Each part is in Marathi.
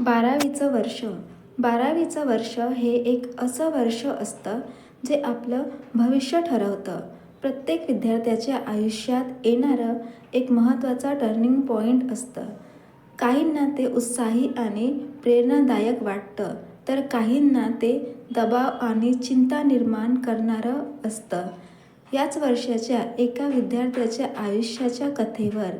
बारावीचं वर्ष. बारावीचं वर्ष हे एक असं वर्ष असतं जे आपलं भविष्य ठरवतं. प्रत्येक विद्यार्थ्याच्या आयुष्यात येणारं एक महत्त्वाचा टर्निंग पॉईंट असतं. काहींना ते उत्साही आणि प्रेरणादायक वाटतं तर काहींना ते दबाव आणि चिंता निर्माण करणारं असतं. याच वर्षाच्या एका विद्यार्थ्याच्या आयुष्याच्या कथेवर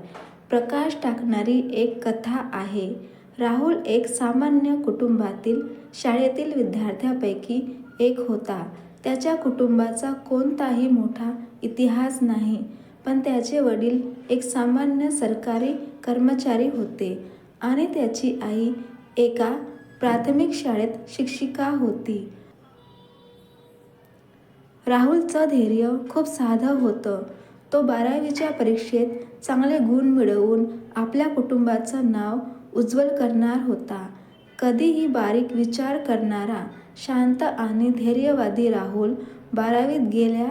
प्रकाश टाकणारी एक कथा आहे. राहुल एक सामान्य कुटुंबातील शाळेतील विद्यार्थ्यापैकी एक होता. त्याच्या कुटुंबाचा कोणताही मोठा इतिहास नाही पण त्याचे वडील एक सामान्य सरकारी कर्मचारी होते आणि त्याची आई एका प्राथमिक शाळेत शिक्षिका होती. राहुलचं धैर्य खूप साधं होतं. तो बारावीच्या परीक्षेत चांगले गुण मिळवून आपल्या कुटुंबाचं नाव उज्ज्वल करणार होता. कधीही बारीक विचार करणारा शांत आणि धैर्यवादी राहुल बारावीत गेल्या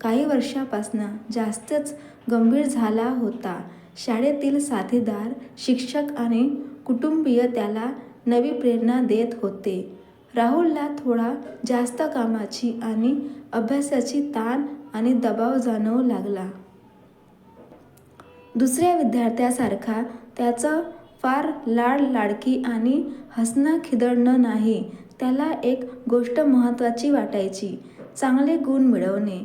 काही वर्षापासून जास्तच गंभीर झाला होता. शाळेतील साथीदार शिक्षक आणि कुटुंबीय त्याला नवी प्रेरणा देत होते. राहुलला थोडा जास्त कामाची आणि अभ्यासाची ताण आणि दबाव जाणवू लागला. दुसऱ्या विद्यार्थ्यासारखा त्याचं फार लाड लाडकी आणि हसणं खिदळणं नाही त्याला एक गोष्ट महत्त्वाची वाटायची चांगले गुण मिळवणे.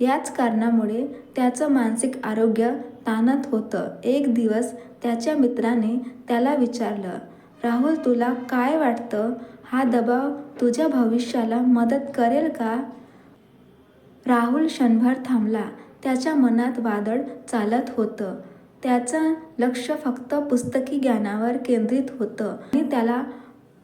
याच कारणामुळे त्याचं मानसिक आरोग्य ताणत होतं. एक दिवस त्याच्या मित्राने त्याला विचारलं राहुल तुला काय वाटतं? हा दबाव तुझ्या भविष्याला मदत करेल का? राहुल क्षणभर थांबला. त्याच्या मनात वादळ चालत होतं. त्याचं लक्ष फक्त पुस्तकी ज्ञानावर केंद्रित होतं. आणि त्याला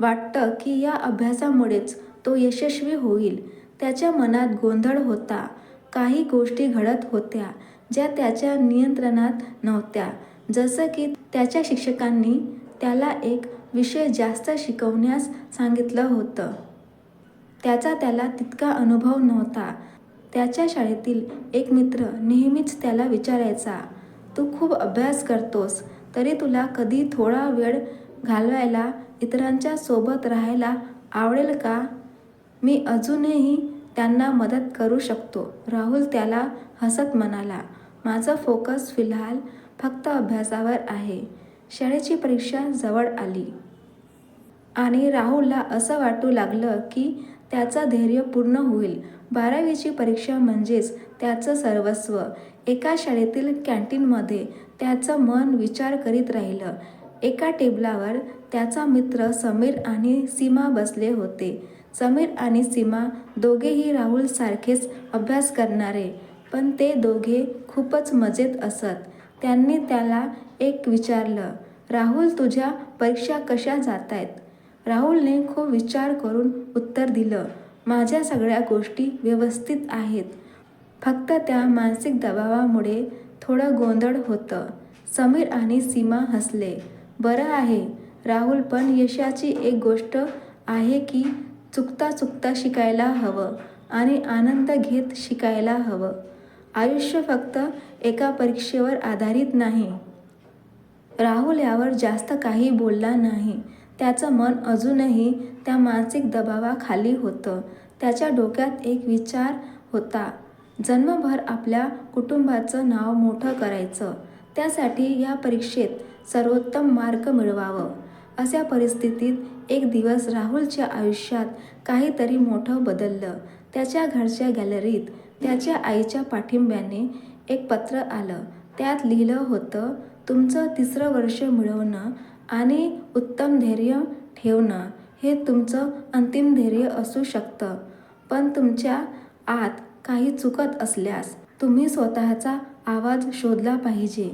वाटतं की या अभ्यासामुळेच तो यशस्वी होईल. त्याच्या मनात गोंधळ होता. काही गोष्टी घडत होत्या ज्या त्याच्या नियंत्रणात नव्हत्या. जसं की त्याच्या शिक्षकांनी त्याला एक विषय जास्त शिकवण्यास सांगितलं होतं. त्याचा त्याला तितका अनुभव नव्हता. त्याच्या शाळेतील एक मित्र नेहमीच त्याला विचारायचा तू खूप अभ्यास करतोस तरी तुला कधी थोडा वेळ घालवायला इतरांच्या सोबत राहायला आवडेल का? मी अजूनही त्यांना मदत करू शकतो. राहुल त्याला हसत म्हणाला माझं फोकस फिलहाल फक्त अभ्यासावर आहे. शाळेची परीक्षा जवळ आली. आणि राहुलला असं वाटू लागलं की त्याचं धैर्य पूर्ण होईल. बारावीची परीक्षा म्हणजेच त्याचं सर्वस्व एका शाळेतील कॅन्टीनमध्ये त्याचं मन विचार करीत राहिलं. एका टेबलावर त्याचा मित्र समीर आणि सीमा बसले होते. समीर आणि सीमा दोघेही राहुलसारखेच अभ्यास करणारे पण ते दोघे खूपच मजेत असत. त्यांनी त्याला एक विचारलं राहुल तुझ्या परीक्षा कशा जात आहेत राहुलने खूप विचार करून उत्तर दिलं माझ्या सगळ्या गोष्टी व्यवस्थित आहेत. फक्त त्या मानसिक दबावामुळे थोडं गोंधळ होतं. समीर आणि सीमा हसले. बरं आहे राहुल पण यशाची एक गोष्ट आहे की चुकता चुकता शिकायला हवं आणि आनंद घेत शिकायला हवं. आयुष्य फक्त एका परीक्षेवर आधारित नाही. राहुल यावर जास्त काही बोलला नाही. त्याचं मन अजूनही त्या मानसिक दबावाखाली होतं. त्याच्या डोक्यात एक विचार होता. जन्मभर आपल्या कुटुंबाचं नाव मोठं करायचं. त्यासाठी या परीक्षेत सर्वोत्तम मार्क मिळवावं. अशा परिस्थितीत एक दिवस राहुलच्या आयुष्यात काहीतरी मोठं बदललं. त्याच्या घरच्या गॅलरीत त्याच्या आईच्या पाठिंब्याने एक पत्र आलं. त्यात लिहिलं होतं तुमचं तिसरं वर्ष मिळवणं आणि उत्तम धैर्य ठेवणं हे तुमचं अंतिम धैर्य असू शकतं. पण तुमच्या आत काही चुकत असल्यास तुम्ही स्वतःचा आवाज शोधला पाहिजे.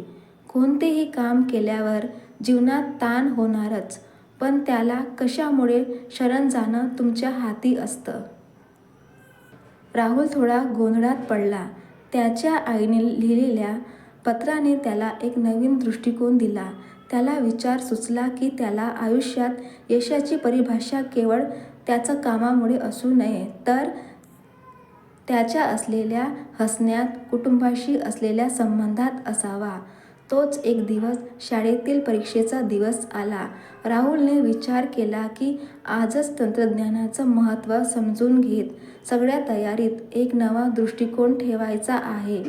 कोणतेही काम केल्यावर जीवनात ताण होणारच पण त्याला कशामुळे शरण जाणं तुमच्या हाती असतं? राहुल थोडा गोंधळात पडला. त्याच्या आईने लिहिलेल्या पत्राने त्याला एक नवीन दृष्टिकोन दिला. त्याला विचार सुचला की त्याला आयुष्यात यशाची परिभाषा केवळ त्याचं कामामुळे असू नये तर त्याच्या असलेल्या हसण्यात कुटुंबाशी असलेल्या संबंधात असावा तोच एक दिवस शाळेतील परीक्षेचा दिवस आला. राहुलने विचार केला की आजच तंत्रज्ञानाचं महत्त्व समजून घेत सगळ्या तयारीत एक नवा दृष्टिकोन ठेवायचा आहे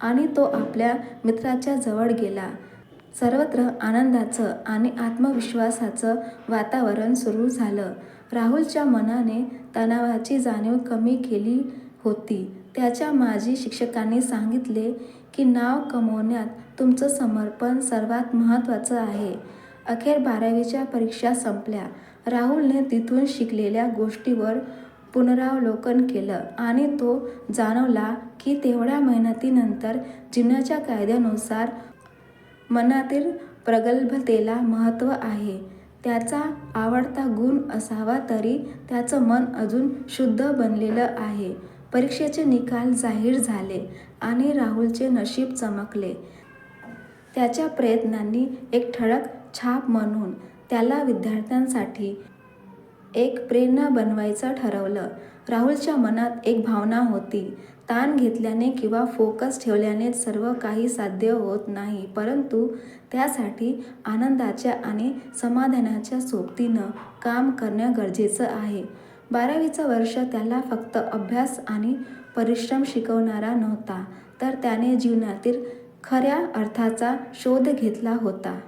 आणि तो आपल्या मित्राच्या जवळ गेला. सर्वत्र आनंदाचं आणि आत्मविश्वासाचं वातावरण सुरू झालं. राहुलच्या मनाने तणावाची जाणीव कमी केली होती. त्याच्या माजी शिक्षकांनी सांगितले की नाव कमवण्यात तुमचं समर्पण सर्वात महत्त्वाचं आहे. अखेर बारावीच्या परीक्षा संपल्या. राहुलने तिथून शिकलेल्या गोष्टीवर पुनरावलोकन केलं आणि तो जाणवला की तेवढ्या मेहनतीनंतर जीवनाच्या कायद्यानुसार मनातील प्रगल्भतेला महत्त्व आहे. त्याचा आवडता गुण असावा तरी त्याचं मन अजून शुद्ध बनलेलं आहे. परीक्षेचे निकाल जाहीर झाले आणि राहुलचे नशीब चमकले. त्याच्या प्रयत्नांनी एक ठळक छाप म्हणून त्याला विद्यार्थ्यांसाठी एक प्रेरणा बनवायचं ठरवलं. राहुलच्या मनात एक भावना होती. ताण घेतल्याने किंवा फोकस ठेवल्याने सर्व काही साध्य होत नाही परंतु त्यासाठी आनंदाच्या आणि समाधानाच्या सोबतीनं काम करणं गरजेचं आहे. बारावीचं वर्ष त्याला फक्त अभ्यास आणि परिश्रम शिकवणारा नव्हता तर त्याने जीवनातील खऱ्या अर्थाचा शोध घेतला होता.